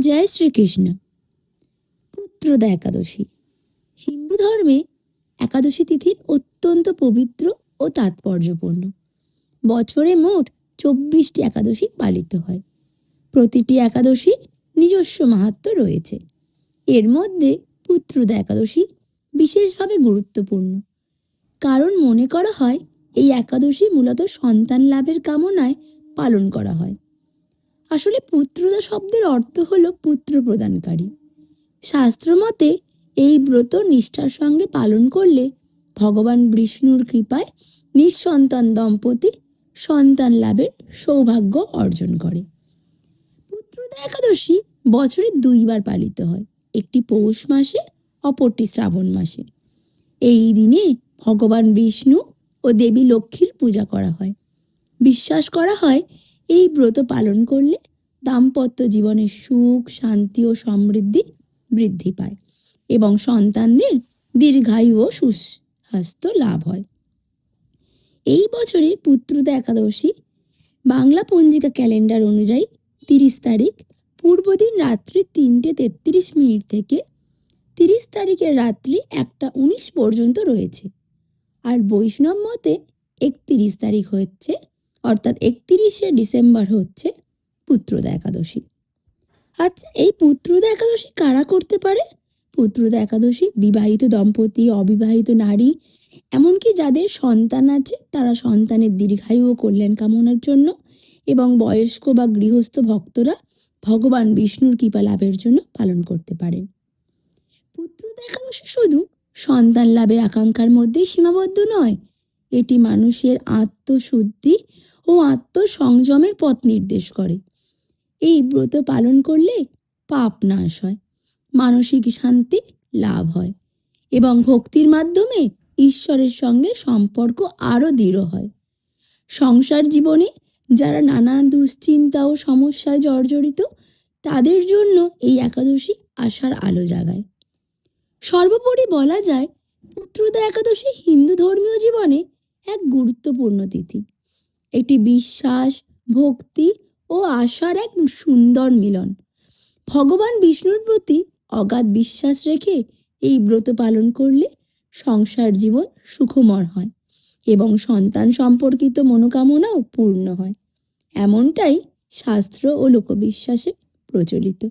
জয় শ্রীকৃষ্ণ। পুত্রদা একাদশী। হিন্দু ধর্মে একাদশী তিথির অত্যন্ত পবিত্র ও তাৎপর্যপূর্ণ। বছরে মোট চব্বিশটি একাদশী পালিত হয়। প্রতিটি একাদশীর নিজস্ব মাহাত্ম্য রয়েছে। এর মধ্যে পুত্রদা একাদশী বিশেষভাবে গুরুত্বপূর্ণ। কারণ মনে করা হয়, এই একাদশী মূলত সন্তান লাভের কামনায় পালন করা হয়। আসলে পুত্রদা শব্দের অর্থ হলো পুত্র প্রদানকারী শাস্ত্রমতে এই ব্রত নিষ্ঠার সঙ্গে পালন করলে ভগবান বিষ্ণুর কৃপায় নিঃসন্তান দম্পতি সন্তান লাভের সৌভাগ্য অর্জন করে। পুত্রদা একাদশী বছরে দুইবার পালিত হয়, একটি পৌষ মাসে, অপরটি শ্রাবণ মাসে। এই দিনে ভগবান বিষ্ণু ও দেবী লক্ষ্মীর পূজা করা হয়। বিশ্বাস করা হয় এই ব্রত পালন করলে দাম্পত্য জীবনের সুখ, শান্তি ও সমৃদ্ধি বৃদ্ধি পায় এবং সন্তানদের দীর্ঘায়ু ও সুস্বাস্থ্য লাভ হয়। এই বছরের পুত্রদা একাদশী বাংলা পঞ্জিকা ক্যালেন্ডার অনুযায়ী তিরিশ তারিখ পূর্বদিন রাত্রি তিনটে তেত্রিশ মিনিট থেকে তিরিশ তারিখের রাত্রি একটা উনিশ পর্যন্ত রয়েছে। আর বৈষ্ণব মতে একত্রিশ তারিখ হচ্ছে অর্থাৎ একত্রিশে ডিসেম্বর হচ্ছে পুত্রদা একাদশী। আচ্ছা এই পুত্রদা একাদশী কারা করতে পারে? পুত্রদা একাদশী বিবাহিত দম্পতি, অবিবাহিত নারী, এমনকি যাদের সন্তান আছে তারা সন্তানের দীর্ঘায়ু ও কল্যাণ কামনার জন্য এবং বয়স্ক বা গৃহস্থ ভক্তরা ভগবান বিষ্ণুর কৃপা লাভের জন্য পালন করতে পারেন। পুত্রদা একাদশী শুধু সন্তান লাভের আকাঙ্ক্ষার মধ্যেই সীমাবদ্ধ নয়, এটি মানুষের আত্মশুদ্ধি ও আত্মসংযমের পথ নির্দেশ করে। এই ব্রত পালন করলে পাপ নাশ হয়, মানসিক শান্তি লাভ হয় এবং ভক্তির মাধ্যমে ঈশ্বরের সঙ্গে সম্পর্ক আরও দৃঢ় হয়। সংসার জীবনে যারা নানা দুশ্চিন্তা ও সমস্যায় জর্জরিত, তাদের জন্য এই একাদশী আশার আলো জাগায়। সর্বোপরি বলা যায়, পুত্রদা একাদশী হিন্দু ধর্মীয় জীবনে এক গুরুত্বপূর্ণ তিথি। এটি বিশ্বাস, ভক্তি ও আশার এক সুন্দর মিলন। ভগবান বিষ্ণুর প্রতি অগাধ বিশ্বাস রেখে এই ব্রত পালন করলে সংসার জীবন সুখময় হয় এবং সন্তান সম্পর্কিত মনোকামনাও পূর্ণ হয়। এমনটাই শাস্ত্র ও লোকবিশ্বাসে প্রচলিত।